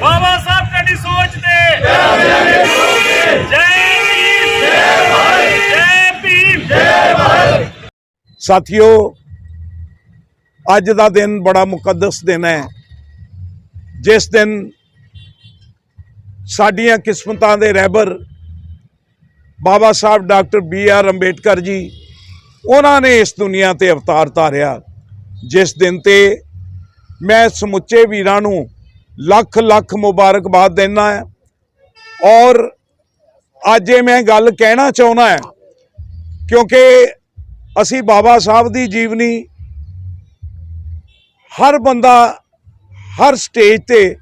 ਬਾਬਾ ਸਾਹਿਬ ਤੁਹਾਡੀ ਸੋਚ ਸਾਥੀਓ ਅੱਜ ਦਾ ਦਿਨ ਬੜਾ ਮੁਕੱਦਸ ਦਿਨ ਹੈ। ਜਿਸ ਦਿਨ ਸਾਡੀਆਂ ਕਿਸਮਤਾਂ ਦੇ ਰਹਿਬਰ Baba Saheb doctor B R Ambedkar ji ਉਹਨਾਂ ਨੇ ਇਸ ਦੁਨੀਆ ਤੇ ਅਵਤਾਰ ਧਾਰਿਆ। ਜਿਸ ਦਿਨ ਤੇ ਮੈਂ ਸਮੁੱਚੇ ਵੀਰਾਂ ਨੂੰ ਲੱਖ ਲੱਖ ਮੁਬਾਰਕਬਾਦ ਦਿੰਦਾ ਹੈ। ਔਰ ਅੱਜ ਇਹ ਮੈਂ ਗੱਲ ਕਹਿਣਾ ਚਾਹੁੰਦਾ ਹੈ, ਕਿਉਂਕਿ ਅਸੀਂ ਬਾਬਾ ਸਾਹਿਬ ਦੀ ਜੀਵਨੀ ਹਰ ਬੰਦਾ ਹਰ ਸਟੇਜ ਤੇ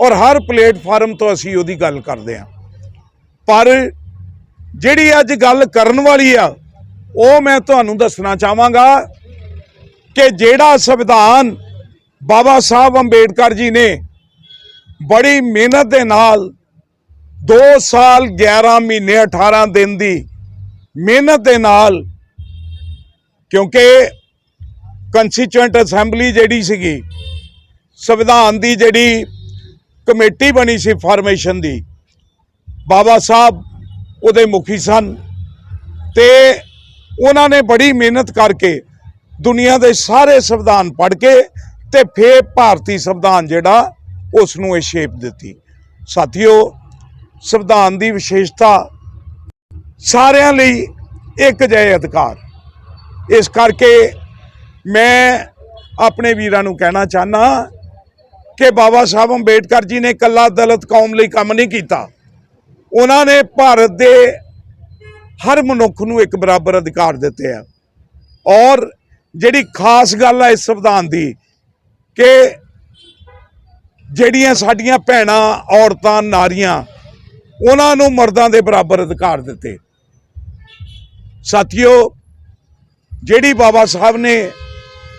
ਔਰ ਹਰ ਪਲੇਟਫਾਰਮ ਤੋਂ ਅਸੀਂ ਉਹਦੀ ਗੱਲ ਕਰਦੇ ਹਾਂ। ਪਰ ਜਿਹੜੀ ਅੱਜ ਗੱਲ ਕਰਨ ਵਾਲੀ ਆ, ਉਹ ਮੈਂ ਤੁਹਾਨੂੰ ਦੱਸਣਾ ਚਾਹਾਂਗਾ ਕਿ ਜਿਹੜਾ ਸੰਵਿਧਾਨ ਬਾਬਾ ਸਾਹਿਬ ਅੰਬੇਡਕਰ ਜੀ ਨੇ ਬੜੀ ਮਿਹਨਤ ਦੇ ਨਾਲ 2 ਸਾਲ 11 ਮਹੀਨੇ 18 ਦਿਨ ਦੀ ਮਿਹਨਤ ਦੇ ਨਾਲ, ਕਿਉਂਕਿ ਕੰਸਟੀਚੂਐਂਟ ਅਸੈਂਬਲੀ ਜਿਹੜੀ ਸੀਗੀ, ਸੰਵਿਧਾਨ ਦੀ ਜਿਹੜੀ ਕਮੇਟੀ ਬਣੀ ਸੀ ਫਾਰਮੇਸ਼ਨ ਦੀ, ਬਾਬਾ ਸਾਹਿਬ ਉਹਦੇ ਮੁਖੀ ਸਨ ਤੇ ਉਹਨਾਂ ਨੇ ਬੜੀ ਮਿਹਨਤ ਕਰਕੇ ਦੁਨੀਆ ਦੇ ਸਾਰੇ ਸੰਵਿਧਾਨ ਪੜ੍ਹ ਕੇ ਤੇ ਫੇਰ ਭਾਰਤੀ ਸੰਵਿਧਾਨ ਜਿਹੜਾ ਉਸ ਨੂੰ ਇਹ ਸ਼ੇਪ ਦਿੱਤੀ। ਸਾਥੀਓ, ਸੰਵਿਧਾਨ ਦੀ ਵਿਸ਼ੇਸ਼ਤਾ ਸਾਰਿਆਂ ਲਈ ਇੱਕ ਜਿਹੇ ਅਧਿਕਾਰ। ਇਸ ਕਰਕੇ ਮੈਂ ਆਪਣੇ ਵੀਰਾਂ ਨੂੰ ਕਹਿਣਾ ਚਾਹਨਾ ਕਿ ਬਾਬਾ ਸਾਹਿਬ ਅੰਬੇਡਕਰ ਜੀ ਨੇ ਇਕੱਲਾ ਦਲਿਤ ਕੌਮ ਲਈ ਕੰਮ ਨਹੀਂ ਕੀਤਾ। ਉਹਨਾਂ ਨੇ ਭਾਰਤ ਦੇ ਹਰ ਮਨੁੱਖ ਨੂੰ ਇੱਕ ਬਰਾਬਰ ਅਧਿਕਾਰ ਦਿੱਤੇ ਆ। ਔਰ ਜਿਹੜੀ ਖਾਸ ਗੱਲ ਹੈ ਇਸ ਸੰਵਿਧਾਨ ਦੀ ਕਿ ਜਿਹੜੀਆਂ ਸਾਡੀਆਂ ਭੈਣਾਂ, ਔਰਤਾਂ, ਨਾਰੀਆਂ, ਉਹਨਾਂ ਨੂੰ ਮਰਦਾਂ ਦੇ ਬਰਾਬਰ ਅਧਿਕਾਰ ਦਿੱਤੇ। ਸਾਥੀਓ, ਜਿਹੜੀ ਬਾਬਾ ਸਾਹਿਬ ਨੇ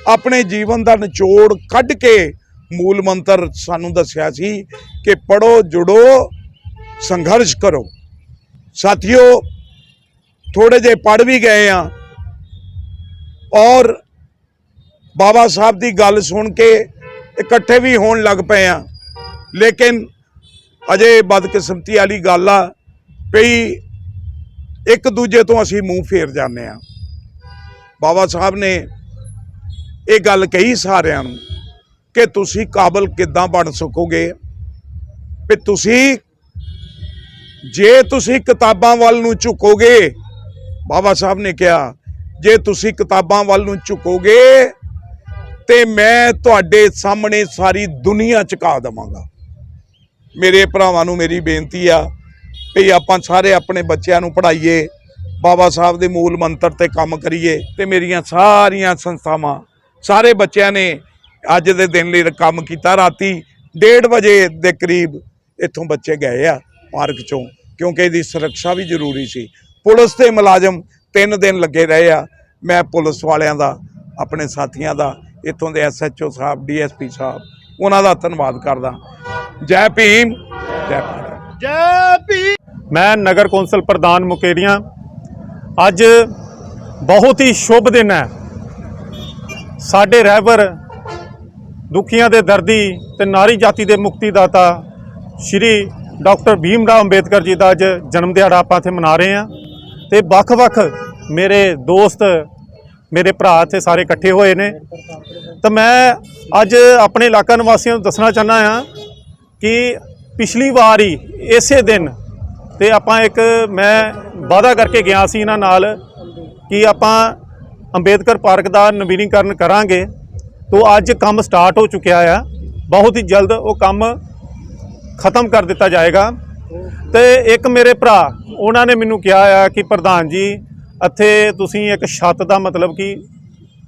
ਆਪਣੇ ਜੀਵਨ ਦਾ ਨਿਚੋੜ ਕੱਢ ਕੇ ਮੂਲ ਮੰਤਰ ਸਾਨੂੰ ਦੱਸਿਆ ਸੀ ਕਿ ਪੜੋ ਜੁੜੋ, ਸੰਘਰਸ਼ ਕਰੋ। ਸਾਥੀਓ ਥੋੜੇ ਜੇ ਪੜ ਵੀ ਗਏ ਆ ਔਰ ਬਾਬਾ ਸਾਹਿਬ ਦੀ ਗੱਲ ਸੁਣ ਕੇ ਇਕੱਠੇ ਵੀ ਹੋਣ ਲੱਗ ਪਏ ਆ। ਲੇਕਿਨ ਅਜੇ ਬਦਕਿਸਮਤੀ ਵਾਲੀ ਗੱਲ ਆ ਪਈ ਇੱਕ ਦੂਜੇ ਤੋਂ ਅਸੀਂ ਮੂੰਹ ਫੇਰ ਜਾਂਦੇ ਆ। ਬਾਬਾ ਸਾਹਿਬ ਨੇ ਇਹ ਗੱਲ ਕਹੀ ਸਾਰਿਆਂ ਨੂੰ ਕਿ ਤੁਸੀਂ ਕਾਬਲ ਕਿੱਦਾਂ ਬਣ ਸਕੋਗੇ? ਵੀ ਤੁਸੀਂ ਜੇ ਤੁਸੀਂ ਕਿਤਾਬਾਂ ਵੱਲ ਨੂੰ ਝੁਕੋਗੇ, ਬਾਬਾ ਸਾਹਿਬ ਨੇ ਕਿਹਾ, ਜੇ ਤੁਸੀਂ ਕਿਤਾਬਾਂ ਵੱਲ ਨੂੰ ਝੁਕੋਗੇ ਤੇ ਮੈਂ ਤੁਹਾਡੇ ਸਾਹਮਣੇ ਸਾਰੀ ਦੁਨੀਆ ਚੁਕਾ ਦੇਵਾਂਗਾ। ਮੇਰੇ ਭਰਾਵਾਂ ਨੂੰ ਮੇਰੀ ਬੇਨਤੀ ਆ ਵੀ ਆਪਾਂ ਸਾਰੇ ਆਪਣੇ ਬੱਚਿਆਂ ਨੂੰ ਪੜ੍ਹਾਈਏ, ਬਾਬਾ ਸਾਹਿਬ ਦੇ ਮੂਲ ਮੰਤਰ ਤੇ ਕੰਮ ਕਰੀਏ ਤੇ ਮੇਰੀਆਂ ਸਾਰੀਆਂ ਸੰਸਥਾਵਾਂ, ਸਾਰੇ ਬੱਚਿਆਂ ਨੇ ਅੱਜ ਦੇ ਦਿਨ ਲਈ ਕੰਮ ਕੀਤਾ। ਰਾਤੀ 1:30 ਵਜੇ ਦੇ ਕਰੀਬ ਇੱਥੋਂ ਬੱਚੇ ਗਏ ਆ ਪਾਰਕ ਚੋਂ, ਕਿਉਂਕਿ ਇਹਦੀ ਸੁਰੱਖਿਆ ਵੀ ਜ਼ਰੂਰੀ ਸੀ। ਪੁਲਿਸ ਦੇ ਮੁਲਾਜ਼ਮ 3 ਦਿਨ ਲੱਗੇ ਰਹੇ ਆ। ਮੈਂ ਪੁਲਿਸ ਵਾਲਿਆਂ ਦਾ, ਆਪਣੇ ਸਾਥੀਆਂ ਦਾ ਇੱਥੋਂ ਦੇ ਐਸਐਚਓ ਸਾਹਿਬ ਡੀਐਸਪੀ ਸਾਹਿਬ ਉਹਨਾਂ ਦਾ ਧੰਨਵਾਦ ਕਰਦਾ। ਜੈ ਭੀਮ ਜੈ ਭਾਰਤ। ਮੈਂ ਨਗਰ ਕੌਂਸਲ ਪ੍ਰਧਾਨ ਮੁਕੇਰੀਆਂ ਅੱਜ ਬਹੁਤ ਹੀ ਸ਼ੁਭ ਦਿਨ ਹੈ। ਸਾਡੇ ਰਹਿਬਰ ਦੁਖੀਆਂ ਦੇ ਦਰਦੀ ਤੇ ਨਾਰੀ ਜਾਤੀ ਦੇ ਮੁਕਤੀ ਦਾਤਾ ਸ਼੍ਰੀ ਡਾਕਟਰ ਭੀਮ ਰਾਓ ਅੰਬੇਦਕਰ ਜੀ ਦਾ ਅੱਜ ਜਨਮ ਦਿਹਾੜਾ ਆਪਾਂ ਇੱਥੇ ਮਨਾ ਰਹੇ ਹਾਂ ਤੇ ਵੱਖ-ਵੱਖ ਮੇਰੇ ਦੋਸਤ ਮੇਰੇ ਭਰਾ ਇੱਥੇ ਸਾਰੇ ਇਕੱਠੇ ਹੋਏ ਨੇ। ਤਾਂ ਮੈਂ ਅੱਜ ਆਪਣੇ ਇਲਾਕਾ ਨਿਵਾਸੀਆਂ ਨੂੰ ਦੱਸਣਾ ਚਾਹੁੰਦਾ ਹਾਂ ਕਿ ਪਿਛਲੀ ਵਾਰ ਹੀ ਇਸੇ ਦਿਨ ਤੇ ਆਪਾਂ ਇੱਕ ਮੈਂ ਵਾਅਦਾ ਕਰਕੇ ਗਿਆ ਸੀ ਇਹਨਾਂ ਨਾਲ ਕਿ ਆਪਾਂ ਅੰਬੇਦਕਰ ਪਾਰਕ ਦਾ ਨਵੀਨੀਕਰਨ ਕਰਾਂਗੇ। ਤੋਂ ਅੱਜ ਕੰਮ ਸਟਾਰਟ ਹੋ ਚੁੱਕਿਆ ਆ। ਬਹੁਤ ਹੀ ਜਲਦ ਉਹ ਕੰਮ ਖਤਮ ਕਰ ਦਿੱਤਾ ਜਾਏਗਾ। ਤੇ ਇੱਕ ਮੇਰੇ ਭਰਾ, ਉਹਨਾਂ ਨੇ ਮੈਨੂੰ ਕਿਹਾ ਆ ਕਿ ਪ੍ਰਧਾਨ ਜੀ ਇੱਥੇ ਤੁਸੀਂ ਇੱਕ ਛੱਤ ਦਾ ਮਤਲਬ ਕਿ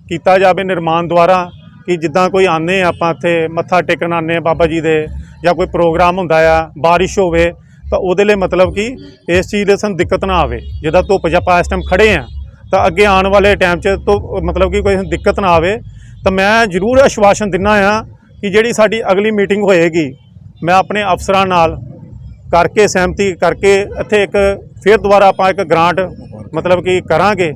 ਕੀਤਾ ਜਾਵੇ ਨਿਰਮਾਣ ਦੁਆਰਾ, ਕਿ ਜਿੱਦਾਂ ਕੋਈ ਆਨੇ ਆਪਾਂ ਇੱਥੇ, ਮੱਥਾ ਟੇਕਣ ਆਨੇ ਆ ਬਾਬਾ ਜੀ ਦੇ, ਜਾਂ ਕੋਈ ਪ੍ਰੋਗਰਾਮ ਹੁੰਦਾ ਆ, ਬਾਰਿਸ਼ ਹੋਵੇ, ਤਾਂ ਉਹਦੇ ਲਈ ਮਤਲਬ ਕਿ ਇਸ ਚੀਜ਼ ਦੇ ਸਾਨੂੰ ਦਿੱਕਤ ਨਾ ਆਵੇ। ਜਿੱਦਾਂ ਧੁੱਪ 'ਚ ਆਪਾਂ ਇਸ ਟਾਈਮ ਖੜੇ ਆ ਤਾਂ ਅੱਗੇ ਆਉਣ ਵਾਲੇ ਟਾਈਮ 'ਚ ਤੋਂ ਮਤਲਬ ਕਿ ਕੋਈ ਦਿੱਕਤ ਨਾ ਆਵੇ, ਤਾਂ ਮੈਂ ਜ਼ਰੂਰ ਆਸ਼ਵਾਸਨ ਦਿੰਨਾ ਆ ਕਿ ਜਿਹੜੀ ਸਾਡੀ ਅਗਲੀ ਮੀਟਿੰਗ ਹੋਏਗੀ, ਮੈਂ ਆਪਣੇ ਅਫਸਰਾਂ ਨਾਲ ਕਰਕੇ, ਸਹਿਮਤੀ ਕਰਕੇ ਇੱਥੇ ਇੱਕ ਫਿਰ ਦੁਬਾਰਾ ਆਪਾਂ ਇੱਕ ਗ੍ਰਾਂਟ ਮਤਲਬ ਕਿ ਕਰਾਂਗੇ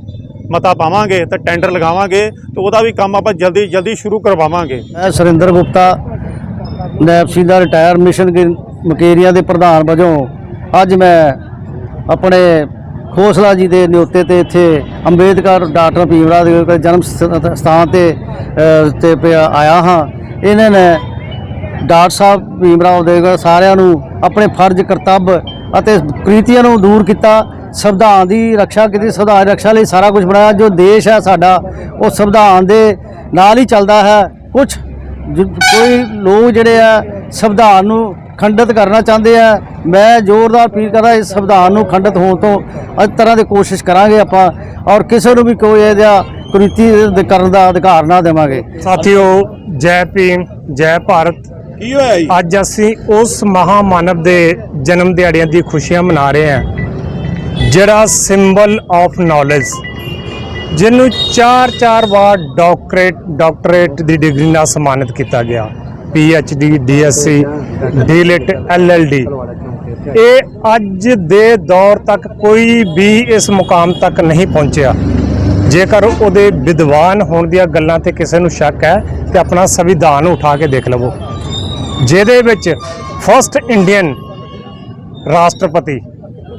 ਮਤਾ ਪਾਵਾਂਗੇ ਤੇ ਟੈਂਡਰ ਲਗਾਵਾਂਗੇ ਤੇ ਉਹਦਾ ਵੀ ਕੰਮ ਆਪਾਂ ਜਲਦੀ ਜਲਦੀ ਸ਼ੁਰੂ ਕਰਵਾਵਾਂਗੇ। ਮੈਂ ਸੁਰਿੰਦਰ ਗੁਪਤਾ ਨੈਪਸੀ ਦਾ ਰਿਟਾਇਰ ਮਿਸ਼ਨ ਮਕੇਰੀਆਂ ਦੇ ਪ੍ਰਧਾਨ ਵਜੋਂ ਅੱਜ ਮੈਂ ਆਪਣੇ ਖੋਸਲਾ ਜੀ ਦੇ ਨਿਯੁਕਤੇ ਤੇ ਇੱਥੇ ਅੰਬੇਦਕਰ ਡਾਕਟਰ ਭੀਮਰਾਓ ਦੇ ਜਨਮ ਸ- ਸਥਾਨ ਤੇ ਅ, ਤੇ ਪਿਆ- ਆਇਆ ਹਾਂ। ਇਹਨਾਂ ਨੇ ਡਾਕਟਰ ਸਾਹਿਬ ਭੀਮਰਾਓ ਦੇ ਸਾਰਿਆਂ ਨੂੰ ਆਪਣੇ ਫਰਜ਼ ਕਰਤੱਵ ਅਤੇ ਕ੍ਰਿਤੀਆਂ ਨੂੰ ਦੂਰ ਕੀਤਾ, ਸੰਵਿਧਾਨ ਦੀ ਰੱਖਿਆ ਕੀਤੀ, ਸੰਵਿਧਾਨ ਦੀ ਰੱਖਿਆ ਲਈ ਸਾਰਾ ਕੁਝ ਬਣਾਇਆ। ਜੋ ਦੇਸ਼ ਹੈ ਸਾਡਾ, ਉਹ ਸੰਵਿਧਾਨ ਦੇ ਨਾਲ ਹੀ ਚੱਲਦਾ ਹੈ। ਕੁਝ ਕੋਈ ਲੋਕ ਜਿਹੜੇ ਆ, ਸੰਵਿਧਾਨ ਨੂੰ ਖੰਡਿਤ ਕਰਨਾ ਚਾਹੁੰਦੇ ਆ। ਮੈਂ ਜ਼ੋਰਦਾਰ ਅਪੀਲ ਕਰਦਾ, ਇਸ ਸੰਵਿਧਾਨ ਨੂੰ ਖੰਡਿਤ ਹੋਣ ਤੋਂ ਅੱਜ ਤਰ੍ਹਾਂ ਦੀ ਕੋਸ਼ਿਸ਼ ਕਰਾਂਗੇ ਆਪਾਂ, ਔਰ ਕਿਸੇ ਨੂੰ ਵੀ ਕੋਈ ਇਹਦਾ ਕੁਰੀਤੀ ਕਰਨ ਦਾ ਅਧਿਕਾਰ ਨਾ ਦੇਵਾਂਗੇ। ਸਾਥੀਓ, ਜੈ ਭੀਮ, ਜੈ ਭਾਰਤ। ਕੀ ਹੋਇਆ ਜੀ? ਅੱਜ ਅਸੀਂ ਉਸ ਮਹਾਮਾਨਵ ਦੇ ਜਨਮ ਦਿਹਾੜਿਆਂ ਦੀ ਖੁਸ਼ੀਆਂ ਮਨਾ ਰਹੇ ਹਾਂ। ਜਿਹੜਾ ਸਿੰਬਲ ਆਫ ਨੌਲੇਜ ਜਿਹਨੂੰ ਚਾਰ ਚਾਰ ਵਾਰ ਡਾਕਟਰੇਟ ਡਾਕਟਰੇਟ ਦੀ ਡਿਗਰੀ ਨਾਲ ਸਨਮਾਨਿਤ ਕੀਤਾ ਗਿਆ। P H D D S C D Litt L L D ਇਹ ਅੱਜ ਦੇ ਦੌਰ ਤੱਕ ਕੋਈ ਵੀ ਇਸ ਮੁਕਾਮ ਤੱਕ ਨਹੀਂ ਪਹੁੰਚਿਆ। ਜੇਕਰ ਉਹਦੇ ਵਿਦਵਾਨ ਹੋਣ ਦੀਆਂ ਗੱਲਾਂ ਤੇ ਕਿਸੇ ਨੂੰ ਸ਼ੱਕ ਹੈ, ਤੇ ਆਪਣਾ ਸੰਵਿਧਾਨ ਉਠਾ ਕੇ ਦੇਖ ਲਵੋ। ਜਿਹਦੇ ਵਿੱਚ ਫਸਟ ਇੰਡੀਅਨ ਰਾਸ਼ਟਰਪਤੀ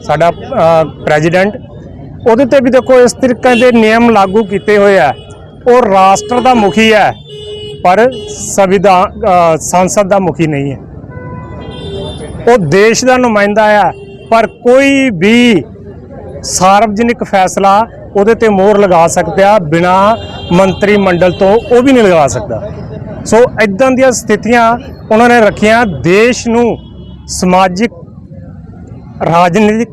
ਸਾਡਾ ਪ੍ਰੈਜ਼ੀਡੈਂਟ ਉਹਦੇ ਤੇ ਵੀ ਦੇਖੋ ਇਸ ਤਰੀਕੇ ਦੇ ਨਿਯਮ ਲਾਗੂ ਕੀਤੇ ਹੋਏ ਆ। ਉਹ ਰਾਸ਼ਟਰ ਦਾ ਮੁਖੀ ਹੈ, ਪਰ ਸੰਵਿਧਾਨ ਸੰਸਦ ਦਾ ਮੁਖੀ ਨਹੀਂ ਹੈ। ਉਹ ਦੇਸ਼ ਦਾ ਨੁਮਾਇੰਦਾ ਹੈ ਪਰ ਕੋਈ ਵੀ ਸਾਰਵਜਨਿਕ ਫੈਸਲਾ ਉਹਦੇ ਤੇ ਮੋਹਰ ਲਗਾ ਸਕਦਾ, ਬਿਨਾ ਮੰਤਰੀ ਮੰਡਲ ਤੋਂ ਉਹ ਵੀ ਨਹੀਂ ਲਗਾ ਸਕਦਾ। ਸੋ ਇਦਾਂ ਦੀਆਂ ਸਥਿਤੀਆਂ ਉਹਨਾਂ ਨੇ ਰੱਖੀਆਂ ਦੇਸ਼ ਨੂੰ ਸਮਾਜਿਕ, ਰਾਜਨੀਤਿਕ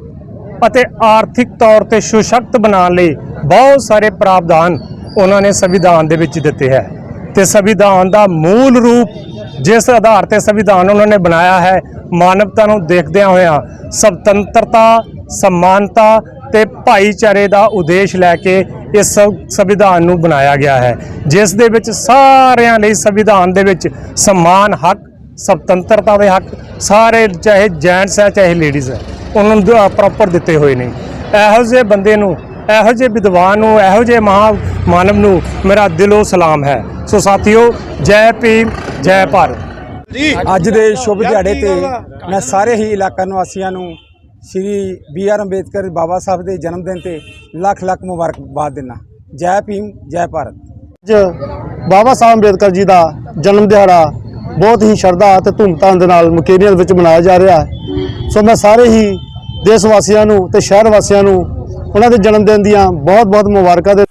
ਅਤੇ ਆਰਥਿਕ ਤੌਰ ਤੇ ਸੁਸ਼ਕਤ ਬਣਾਉਣ ਲਈ ਬਹੁਤ ਸਾਰੇ ਪ੍ਰਾਵਧਾਨ ਉਹਨਾਂ ਨੇ ਸੰਵਿਧਾਨ ਦੇ ਵਿੱਚ ਦਿੱਤੇ ਹੈ। ਤੇ ਸੰਵਿਧਾਨ ਦਾ ਮੂਲ ਰੂਪ ਜਿਸ ਆਧਾਰ ਤੇ ਸੰਵਿਧਾਨ ਉਹਨਾਂ ਨੇ ਬਣਾਇਆ ਹੈ, ਮਾਨਵਤਾ ਨੂੰ ਦੇਖਦਿਆਂ ਹੋਇਆਂ ਸੁਤੰਤਰਤਾ ਸਮਾਨਤਾ ਤੇ ਭਾਈਚਾਰੇ ਦਾ ਉਦੇਸ਼ ਲੈ ਕੇ ਇਸ ਸੰਵਿਧਾਨ ਨੂੰ ਬਣਾਇਆ ਗਿਆ ਹੈ ਜਿਸ ਦੇ ਵਿੱਚ ਸਾਰਿਆਂ ਲਈ ਸੰਵਿਧਾਨ ਦੇ ਵਿੱਚ ਸਮਾਨ ਹੱਕ ਸੁਤੰਤਰਤਾ ਦੇ ਹੱਕ ਸਾਰੇ ਚਾਹੇ ਜੈਂਟਸ ਹੈ ਚਾਹੇ ਲੇਡੀਜ਼ ਹੈ ਉਹਨਾਂ ਨੂੰ ਪ੍ਰੋਪਰ ਦਿੱਤੇ ਹੋਏ ਨੇ। ਇਹੋ ਜਿਹੇ ਬੰਦੇ ਨੂੰ ਇਹੋ ਜਿਹੇ ਵਿਦਵਾਨ ਨੂੰ ਇਹੋ ਜਿਹੇ ਮਹਾ ਮਾਨਵ ਨੂੰ ਮੇਰਾ ਦਿਲੋਂ ਸਲਾਮ ਹੈ। ਸੋ ਸਾਥੀਓ ਜੈ ਭੀਮ ਜੈ ਭਾਰਤ। ਜੀ। ਅੱਜ ਦੇ ਸ਼ੁਭ ਦਿਹਾੜੇ ਤੇ ਮੈਂ ਸਾਰੇ ਹੀ ਇਲਾਕਾ ਨਿਵਾਸੀਆਂ ਨੂੰ ਸ੍ਰੀ ਬੀ ਆਰ ਅੰਬੇਦਕਰ ਬਾਬਾ ਸਾਹਿਬ ਦੇ ਜਨਮ ਦਿਨ ਤੇ ਲੱਖ ਲੱਖ ਮੁਬਾਰਕਬਾਦ ਦਿੰਦਾ। ਜੈ ਭੀਮ, ਜੈ ਭਾਰਤ। ਅੱਜ ਬਾਬਾ ਸਾਹਿਬ ਅੰਬੇਦਕਰ ਜੀ ਦਾ ਜਨਮ ਦਿਹਾੜਾ ਬਹੁਤ ਹੀ ਸ਼ਰਧਾ ਅਤੇ ਧੂਮਧਾਮ ਦੇ ਨਾਲ ਮੁਕੇਰੀਆਂ ਵਿੱਚ ਮਨਾਇਆ ਜਾ ਰਿਹਾ ਹੈ। ਸੋ ਮੈਂ ਸਾਰੇ ਹੀ ਦੇਸ਼ ਵਾਸੀਆਂ ਨੂੰ ਤੇ ਸ਼ਹਿਰ ਵਾਸੀਆਂ ਨੂੰ ਉਹਨਾਂ ਦੇ ਜਨਮ ਦਿਨ ਦੀਆਂ ਬਹੁਤ ਬਹੁਤ ਮੁਬਾਰਕਾਂ ਦੇ